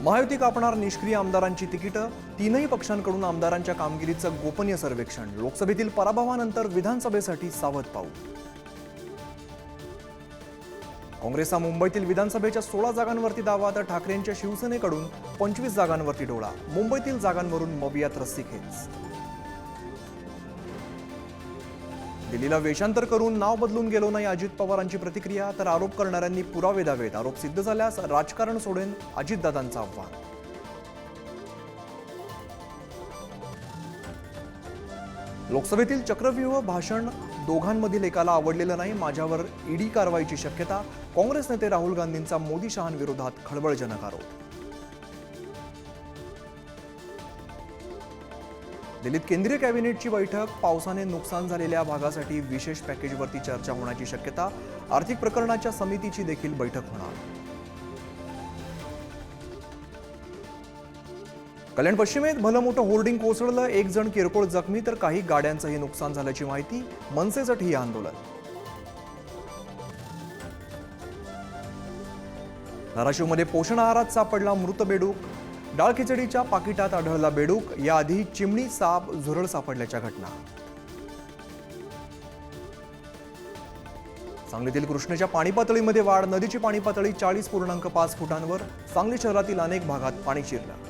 महायुती कापणार निष्क्रिय आमदारांची तिकीटं तीनही पक्षांकडून आमदारांच्या कामगिरीचं गोपनीय सर्वेक्षण. लोकसभेतील पराभवानंतर विधानसभेसाठी सावध पाऊल. काँग्रेसचा मुंबईतील विधानसभेच्या सोळा जागांवरती दावा तर ठाकरेंच्या शिवसेनेकडून पंचवीस जागांवरती डोळा. मुंबईतील जागांवरून मवियात रस्सीखेच दिल्लीला वेषांतर करून नाव बदलून गेलो नाही अजित पवारांची प्रतिक्रिया तर आरोप करणाऱ्यांनी पुरावे द्यावेत. आरोप सिद्ध झाल्यास राजकारण सोडेन अजितदादांचं आव्हान. लोकसभेतील चक्रव्यूह भाषण दोघांमधील एकाला आवडलेलं नाही माझ्यावर ईडी कारवाईची शक्यता. काँग्रेस नेते राहुल गांधींचा मोदी शहांविरोधात खळबळजनक आरोप. दिल्लीत केंद्रीय कॅबिनेटची बैठक पावसाने नुकसान झालेल्या भागासाठी विशेष पॅकेजवरती चर्चा होण्याची शक्यता आर्थिक प्रकरणाच्या समितीची देखील बैठक होणार. कल्याण पश्चिमेत भलं मोठं होर्डिंग कोसळलं एक जण किरकोळ जखमी तर काही गाड्यांचंही नुकसान झाल्याची माहिती मनसेसाठी ठिय्या आंदोलन. धाराशिवमध्ये पोषण आहारात सापडला मृत बेडूक डाळ खिचडीच्या पाकिटात आढळला बेडूक याआधी चिमणी साप झुरळ सापडल्याच्या घटना. सांगलीतील कृष्णेच्या पाणी पातळीमध्ये वाढ नदीची पाणी पातळी चाळीस पूर्णांक पाच फुटांवर सांगली शहरातील अनेक भागात पाणी शिरलं.